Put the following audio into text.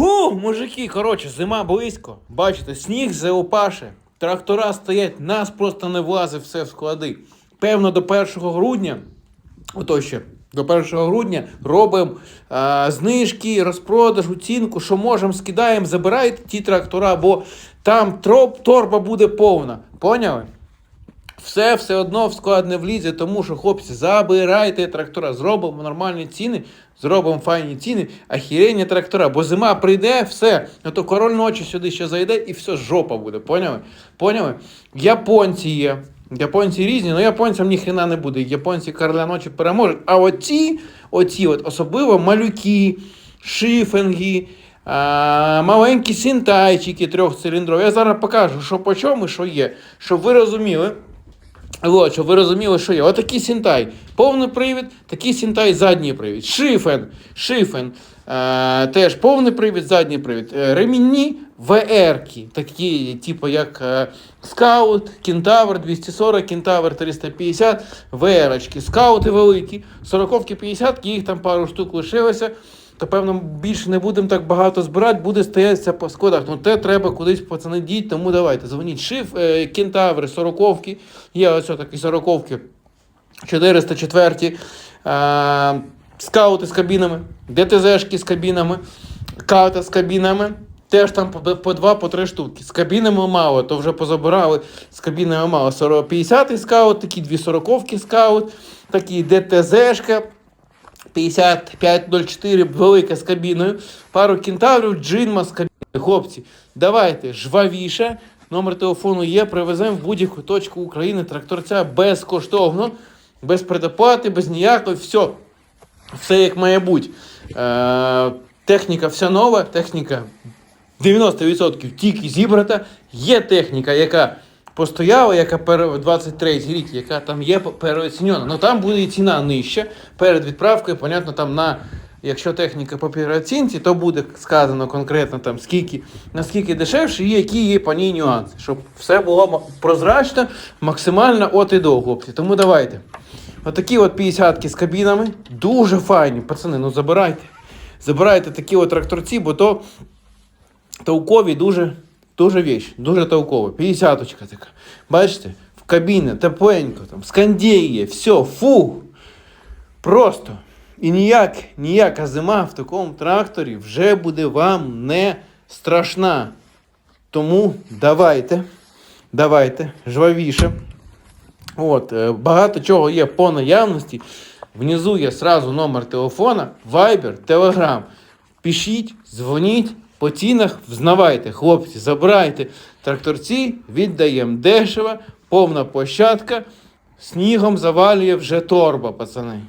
Ху, мужики, коротше, зима близько. Бачите, сніг заопаше. Трактора стоять, нас просто не влазить все в склади. Певно, до 1 грудня, ото ще, до 1 грудня робимо а, знижки, розпродаж, оцінку, що можемо, скидаємо, забирайте ті трактора, бо там троп, торба буде повна. Поняли? Все все одно в склад не влізе, тому що, хлопці, забирайте трактора, зробимо нормальні ціни, зробимо файні ціни, ахірення трактора, бо зима прийде, все, а то король ночі сюди ще зайде і все жопа буде. Поняли? Поняли? Японці є. Японці різні, але японцям ніхрена не буде. Японці короля ночі переможуть. А оці, оці от, особливо малюки, шифенги, а, маленькі синтайчики трьохциліндрові. Я зараз покажу, що по чому, що є. Щоб ви розуміли. От, щоб ви розуміли, що є. Отакий Сінтай. Повний привід, такий Сінтай, задній привід. Шифен. Шифен. Е, теж повний привід, задній привід. Е, ремінні VR-ки, такі, типу як е, Скаут, Кентавр 240, Кентавр 350, VR-очки. Скаути великі, 40-ки 50 їх там пару штук лишилося. То, певно, більше не будемо так багато збирати, буде стоятися по складах. Ну, те треба кудись пацани діть, тому давайте. Дзвоніть. Шиф, е, кентаври, сороковки. Є ось такі сороковки. 404 е, скаути з кабінами, ДТЗшки з кабінами, ката з кабінами. Теж там по, два, по три штуки. З кабінами мало, то вже позабирали. З кабінами мало. 40, 50 скаут, такі дві сороковки скаут, такі ДТЗшка. 5504 велика з кабіною, пару кентаврів, джинма з кабіною. Хлопці, давайте жвавіше. Номер телефону є, привеземо в будь-яку точку України тракторця безкоштовно, без предоплати, без ніякої, все. Все як має бути. Е, техніка вся нова, техніка 90% тільки зібрата. Є техніка, яка постояла, яка пере 23 рік, яка там є переоцінена. Ну там буде і ціна нижча. Перед відправкою, понятно, там на. Якщо техніка по переоцінці, то буде сказано конкретно там скільки, наскільки дешевше і які є по ній нюанси, щоб все було прозрачно, максимально от і до, хлопці. Тому давайте. Отакі от 50 з кабінами, дуже файні, пацани, ну забирайте. Забирайте такі от тракторці, бо то толкові дуже, дуже віч, дуже толково. 50 така. Бачите? В кабіні, тепленько, там, скандіє, все, фу. Просто. І ніяк, ніяка зима в такому тракторі вже буде вам не страшна. Тому давайте, давайте, жвавіше. От, е, багато чого є по наявності. Внизу є сразу номер телефона, Viber, Telegram. Пишіть, дзвоніть, по цінах взнавайте, хлопці, забирайте тракторці, віддаємо дешево, повна площадка, снігом завалює вже торба, пацани.